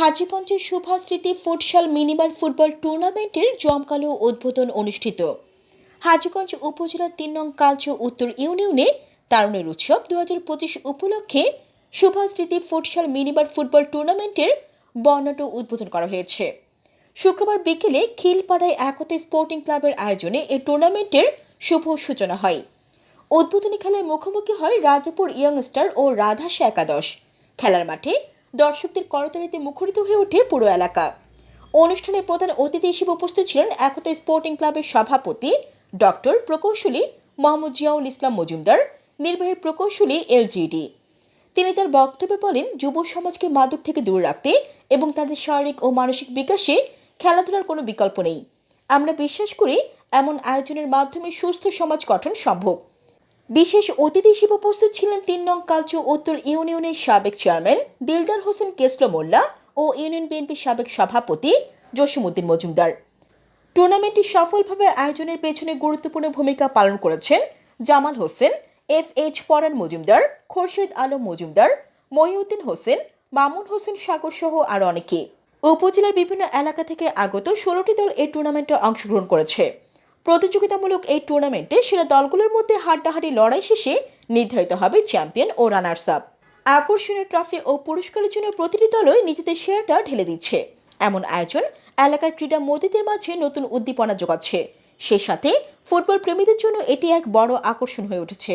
হাজীগঞ্জের শুভাস্মৃতি futsal মিনিমার football টুর্নামেন্টের জমকালো উদ্বোধন অনুষ্ঠিত। হাজীগঞ্জ উপজেলার তিন নং কালচ উত্তর ইউনিয়নে তারুণের উৎসব দু হাজার পঁচিশ উপলক্ষে শুভাস্মৃতি ফুটসাল মিনিবার ফুটবল টুর্নামেন্টের বর্ণাঢ্য উদ্বোধন করা হয়েছে। শুক্রবার বিকেলে খিলপাড়ায় একতে স্পোর্টিং ক্লাবের আয়োজনে এই টুর্নামেন্টের শুভ সূচনা হয়। উদ্বোধনী খেলায় মুখোমুখি হয় রাজাপুর ইয়ংস্টার ও রাধাস একাদশ। খেলার মাঠে দর্শকদের করতালিতে মুখরিত হয়ে ওঠে পুরো এলাকা। অনুষ্ঠানে প্রধান অতিথি হিসেবে উপস্থিত ছিলেন একতা স্পোর্টিং ক্লাবের সভাপতি ডক্টর প্রকৌশলী মোহাম্মদ জিয়াউল ইসলাম মজুমদার, নির্বাহী প্রকৌশলী এলজিডি। তিনি তার বক্তব্যে বলেন, যুব সমাজকে মাদক থেকে দূরে রাখতে এবং তাদের শারীরিক ও মানসিক বিকাশে খেলাধুলার কোনো বিকল্প নেই। আমরা বিশ্বাস করি, এমন আয়োজনের মাধ্যমে সুস্থ সমাজ গঠন সম্ভব। বিশেষ অতিথি হিসেবে উপস্থিত ছিলেন তিন নং কালচু উত্তর ইউনিয়নের সাবেক চেয়ারম্যান দিলদার হোসেন কেসলো মোল্লা ও ইউনিয়ন বিএনপির সাবেক সভাপতি জসিমউদ্দিন মজুমদার। টুর্নামেন্টটি সফলভাবে আয়োজনের পেছনে গুরুত্বপূর্ণ ভূমিকা পালন করেছেন জামাল হোসেন এফ এইচ পরান মজুমদার, খোরশেদ আলম মজুমদার, মহিউদ্দিন হোসেন, মামুন হোসেন সাগর সহ আরও অনেকে। উপজেলার বিভিন্ন এলাকা থেকে আগত ষোলোটি দল এই টুর্নামেন্টে অংশগ্রহণ করেছে। প্রতিযোগিতামূলক এই টুর্নামেন্টে সেরা দলগুলোর মধ্যে হাড্ডাহাড্ডি লড়াই শেষে নির্ধারিত হবে চ্যাম্পিয়ন ও রানার্স আপ আকর্ষণীয় ট্রফি ও পুরস্কারের জন্য প্রতিটি দলই নিজেদের সেরাটা ঢেলে দিচ্ছে। এমন আয়োজন এলাকার ক্রীড়া মোদীদের মাঝে নতুন উদ্দীপনা যোগাচ্ছে। সেই সাথে ফুটবল প্রেমীদের জন্য এটি এক বড় আকর্ষণ হয়ে উঠেছে।